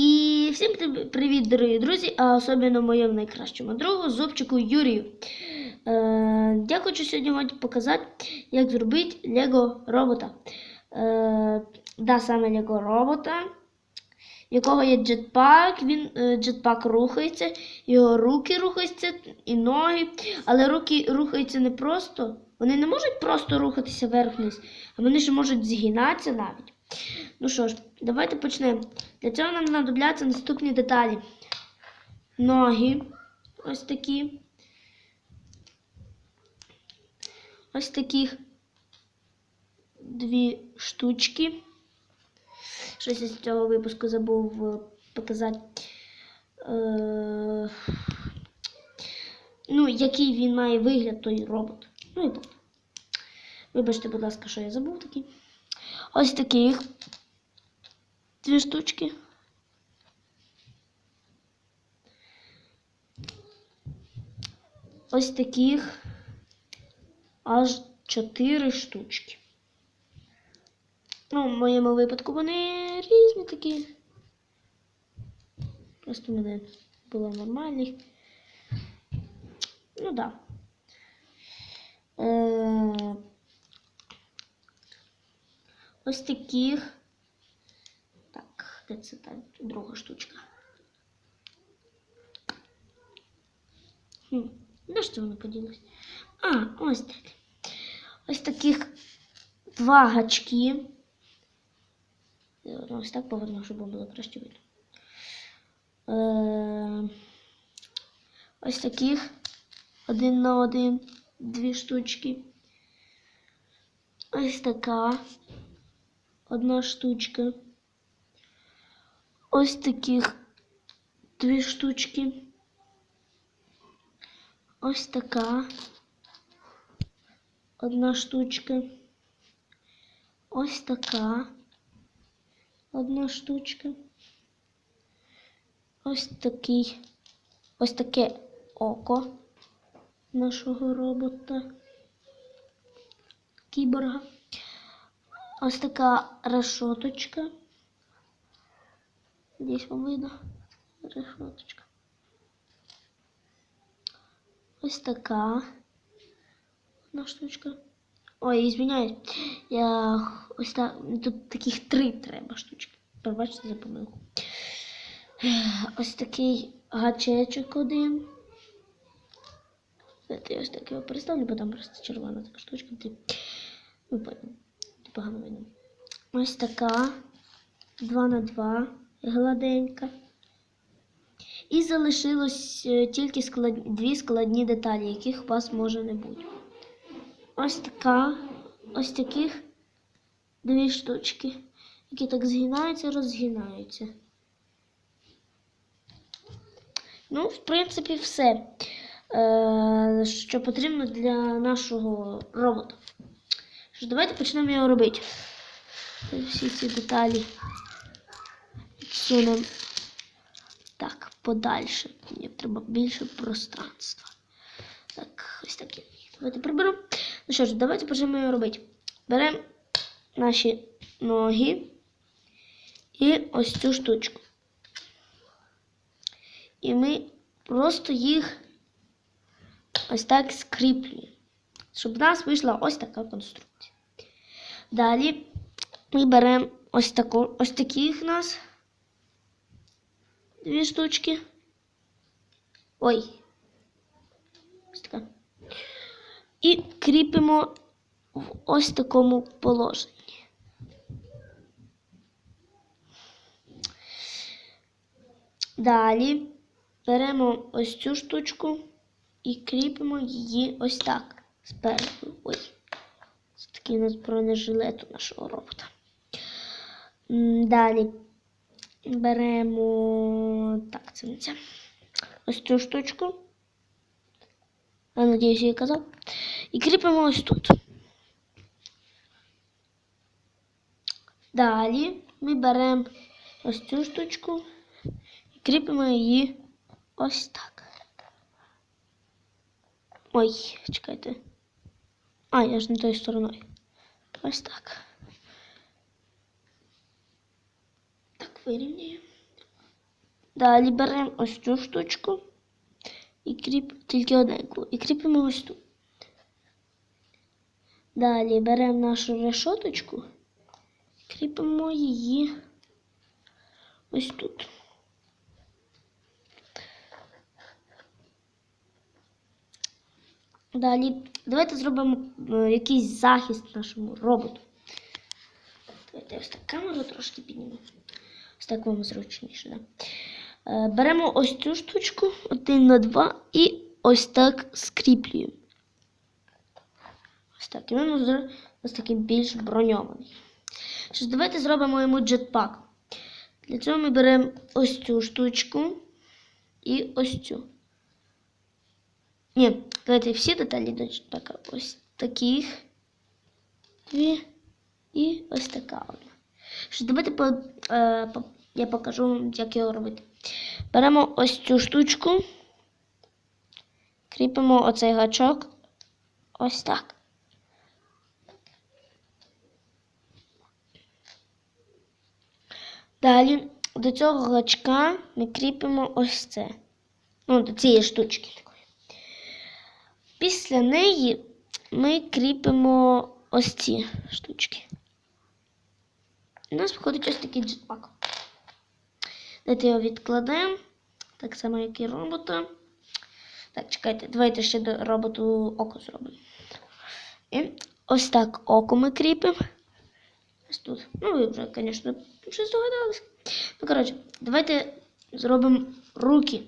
І всім привіт, дорогі друзі, а особливо моєму найкращому другу Зубчику Юрію. Е, я хочу сьогодні вам показати, як зробити Лего робота. Е, да, саме Лего робота, якого є джетпак, він е, джетпак рухається, його руки рухаються і ноги, але руки рухаються не просто, вони не можуть просто рухатися вверх-вниз, а вони ще можуть згинатися навіть. Ну що ж, давайте почнемо. Для цього нам знадобляться наступні деталі. Ноги. Ось такі. Ось таких дві штучки. Щось я з цього випуску забув е, показати. Е, Ну, який він має вигляд, той робот. Ну і так. Вибачте, будь ласка, що я забув такий. Ось таких дві штучки. Ось таких аж чотири штучки. Ну, в моєму випадку вони різні такі. Просто в мене було нормальних. Ну так. Да. Е- Ось таких. Так, де це та друга штучка? Хм, де ж це воно поділось? А, ось так. Ось таких два гачки. Ось так поверну, щоб було краще видно. Е, ось таких один на один, дві штучки. Ось така одна штучка. Ось таких дві штучки. Ось така одна штучка. Ось така одна штучка. Ось такий, ось таке око нашого робота. Кіборга. Ось така решоточка. Десь вам видно решоточка. Ось така одна штучка. Ой, извиняюсь. Я ось так. Тут таких три треба штучки. Пробачте за помилку. Ось такий гачечок один. Я ось так його переставлю, бо там просто червона така штучка. Поняли. Ти погано. Ось така. 2 на 2 гладенька. І залишилось е, тільки склад... дві складні деталі, яких у вас може не бути. Ось така, ось таких дві штучки, які так згинаються, розгинаються. Ну, в принципі, все, е, що потрібно для нашого робота. Що, давайте почнемо його робити. Всі ці деталі відсунемо так, подальше. Мені треба більше пространства. Так, ось так. Давайте приберемо. Ну що ж, давайте почнемо його робити. Беремо наші ноги і ось цю штучку. І ми просто їх ось так скріплюємо, щоб в нас вийшла ось така конструкція. Далі ми беремо ось таку, ось таких нас дві штучки. Ой. Ось така. І кріпимо в ось такому положенні. Далі беремо ось цю штучку і кріпимо її ось так спереду. Ой. Це такий у нас бронежилет у нашого робота. Далі беремо. Так, це не це. Ось цю штучку. Я надіюсь, я казав. І кріпимо ось тут. Далі ми беремо ось цю штучку і кріпимо її ось так. Ой, чекайте. А, я ж не тою стороною. Ось так. Так, вирівняємо. Далі беремо ось цю штучку і кріп тільки одненьку. І кріпимо ось тут. Далі беремо нашу решоточку, кріпимо її ось тут. Далі давайте зробимо е, якийсь захист нашому роботу. Давайте ось так камеру трошки піднімемо. Ось так вам зручніше. Да? Е, Беремо ось цю штучку, один на два, і ось так скріплюємо. Ось так. І він ось такий більш броньований. Що ж, давайте зробимо йому джетпак. Для цього ми беремо ось цю штучку і ось цю. Ні, давайте всі деталі до джетпака. Ось таких дві і ось така одна. Що, давайте по, е, по, я покажу вам, як його робити. Беремо ось цю штучку, кріпимо оцей гачок ось так. Далі до цього гачка ми кріпимо ось це. Ну, до цієї штучки. Після неї ми кріпимо ось ці штучки. У нас виходить ось такий джетпак. Давайте його відкладемо. Так само, як і робота. Так, чекайте, давайте ще до роботу око зробимо. І ось так око ми кріпимо. Ось тут. Ну, ви вже, звісно, вже здогадалися. Ну, коротше, давайте зробимо руки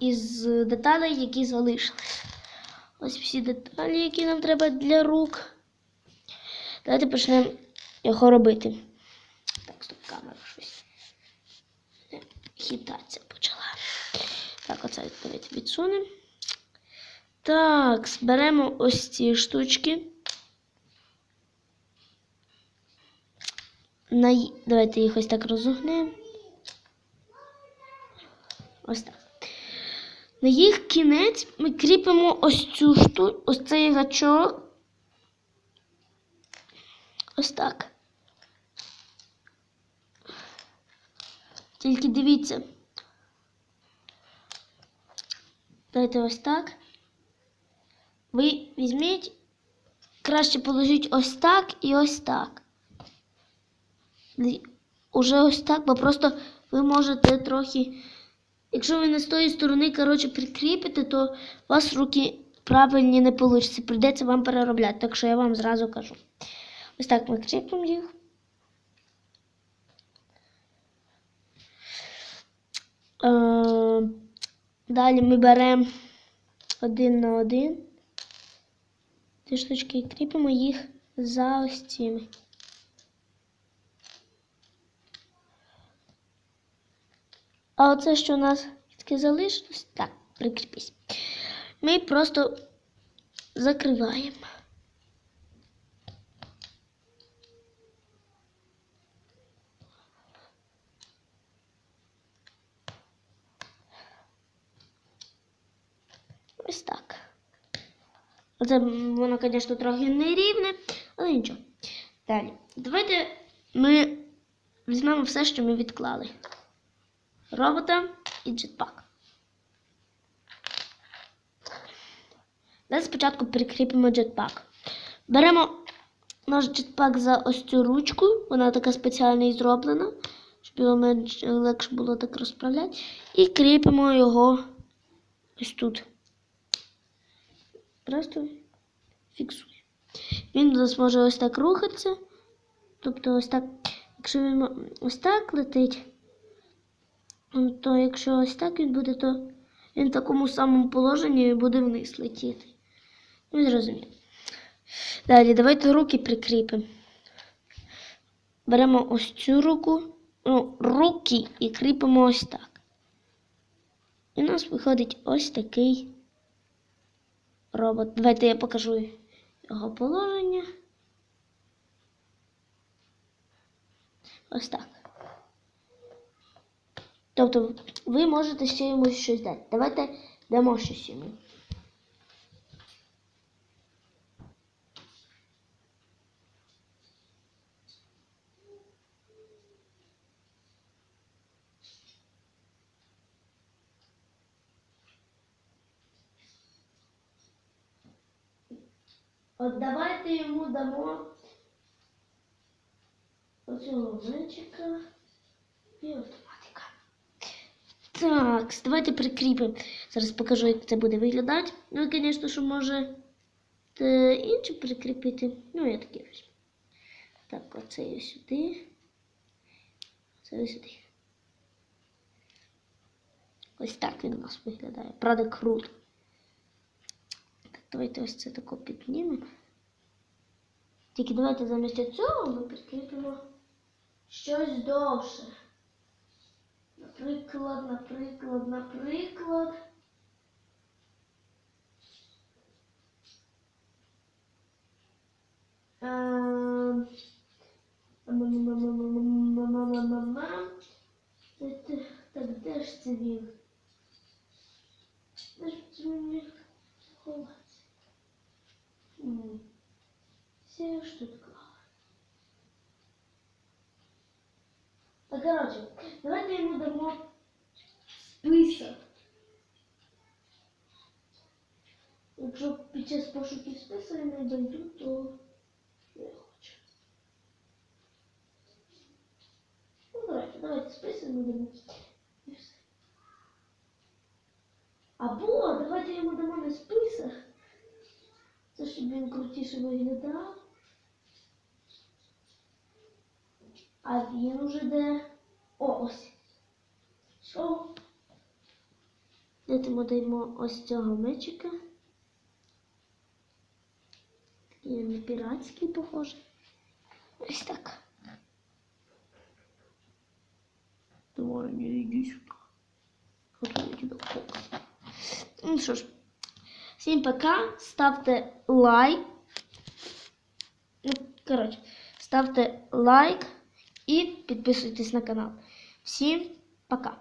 із деталей, які залишились. Ось всі деталі, які нам треба для рук. Давайте почнемо його робити. Так, стоп, камера щось. Хитатися почала. Так, оце давайте відсунемо. Так, зберемо ось ці штучки. Давайте їх ось так розогнемо. Ось так. На їх кінець ми кріпимо ось цю шту... ось цей гачок. Ось так. Тільки дивіться. Давайте ось так. Ви візьміть, краще положіть ось так і ось так. Уже ось так, бо просто ви можете трохи. Якщо ви не з тої сторони, коротше, прикріпите, то у вас руки правильні не вийде. Прийдеться вам переробляти. Так що я вам зразу кажу. Ось так ми кріпимо їх. Е, Далі ми беремо один на один. Ці штучки і кріпимо їх за ось цими. А оце, що у нас таке залишилось, так, прикріпись. Ми просто закриваємо. Ось так. Оце воно, звісно, трохи нерівне, але нічого. Далі. Давайте ми візьмемо все, що ми відклали. Робота і джетпак. Давайте спочатку прикріпимо джетпак. Беремо наш джетпак за ось цю ручку, вона така спеціальна і зроблена, щоб його менш легше було так розправляти. І кріпимо його ось тут. Просто фіксуємо. Він у нас може ось так рухатися. Тобто ось так, якщо він ось так летить, то якщо ось так він буде, то він в такому самому положенні буде вниз летіти. Ви зрозуміли. Далі, давайте руки прикріпимо. Беремо ось цю руку, ну, руки і кріпимо ось так. І у нас виходить ось такий робот. Давайте я покажу його положення. Ось так. Тобто ви можете ще йому щось дати. Давайте дамо щось йому. От давайте йому дамо оцього зайчика і от. Так, давайте прикріпимо. Зараз покажу, як це буде виглядати. Ну і, звісно, що може е, інше прикріпити. Ну, я таке візьму. Так, оце я сюди. Це сюди. Ось так він у нас виглядає. Правда, круто. Так, давайте ось це тако піднімемо. Тільки давайте замість цього ми прикріпимо щось довше. Наприклад, наприклад, наприклад. Так, де ж це він? Де ж тебе? він ховається? Вся штука. Так, коротше, давайте йому дамо список. Якщо під час пошуків списку я не дойду, то не хочу. Ну, давайте, давайте список будемо. Або давайте йому дамо не список. Це щоб він крутіше виглядав. А він уже де. О, ось. Що? Ми даємо ось цього мечика. Такий він піратський похожий. Ось так. Давай, не. Вот я фокус. Ну що ж, всім пока. Ставте лайк. Ну, коротше, ставте лайк і підписуйтесь на канал. Всім пока.